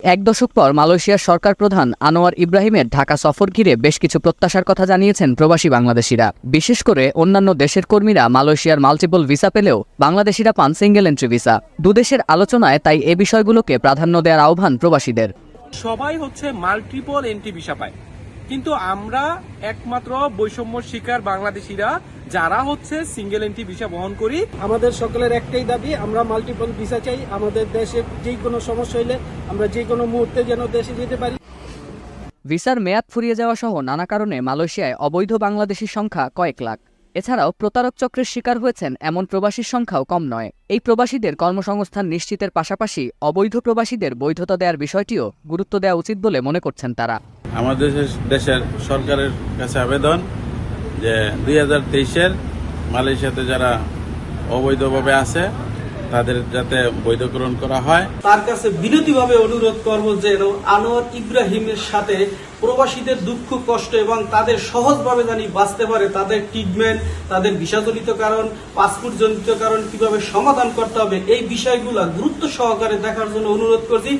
এক দশক পর মালয়েশিয়ার সরকার প্রধান আনোয়ার ইব্রাহিমের ঢাকা সফর ঘিরে বেশ কিছু প্রত্যাশার কথা জানিয়েছেন প্রবাসী বাংলাদেশিরা। বিশেষ করে অন্যান্য দেশের কর্মীরা মালয়েশিয়ার মাল্টিপল ভিসা পেলেও বাংলাদেশিরা পান সিঙ্গেল এন্ট্রি ভিসা। দুদেশের আলোচনায় তাই এ বিষয়গুলোকে প্রাধান্য দেওয়ার আহ্বান প্রবাসীদের। সবাই হচ্ছে মাল্টিপল এন্ট্রি ভিসা পায়। কিন্তু আমরা একমাত্র বৈষম্য শিকার বাংলাদেশিরা যারা হচ্ছে সিঙ্গেল এন্ট্রি ভিসা বহন করি আমাদের সকলের একটাই দাবি আমরা মাল্টিপল ভিসা চাই আমাদের দেশে যে কোনো সমস্যা হইলে আমরা যে কোনো মুহূর্তে যেন দেশে যেতে পারি। ভিসার মেয়াদ ফুরিয়ে যাওয়া সহ নানা কারণে মালয়েশিয়ায় অবৈধ বাংলাদেশির সংখ্যা কয়েক লাখ। এছাড়াও প্রতারক চক্রের শিকার হয়েছেন এমন প্রবাসীর সংখ্যাও কম নয়। এই প্রবাসীদের কর্মসংস্থান নিশ্চিতের পাশাপাশি অবৈধ প্রবাসীদের বৈধতা দেওয়ার বিষয়টিও গুরুত্ব দেওয়া উচিত বলে মনে করছেন তারা। আমাদের দেশের- দেশের সরকারের কাছে আবেদন যে দুই হাজার তেইশের মালয়েশিয়াতে যারা অবৈধভাবে আছে, তাদের যাতে বৈধকরণ করা হয়। তার কাছে বিনতিভাবে অনুরোধ করব যেন আনোয়ার ইব্রাহিমের সাথে প্রবাসীদের দুঃখ, কষ্ট এবং তাদের সহজভাবে জানি বাঁচতে পারে, তাদের ট্রিটমেন্ট তাদের ভিসাজনিত কারণ পাসপোর্টজনিত কারণ কীভাবে সমাধান করতে হবে, এই বিষয়গুলো গুরুত্ব সহকারে দেখার জন্য অনুরোধ করছি।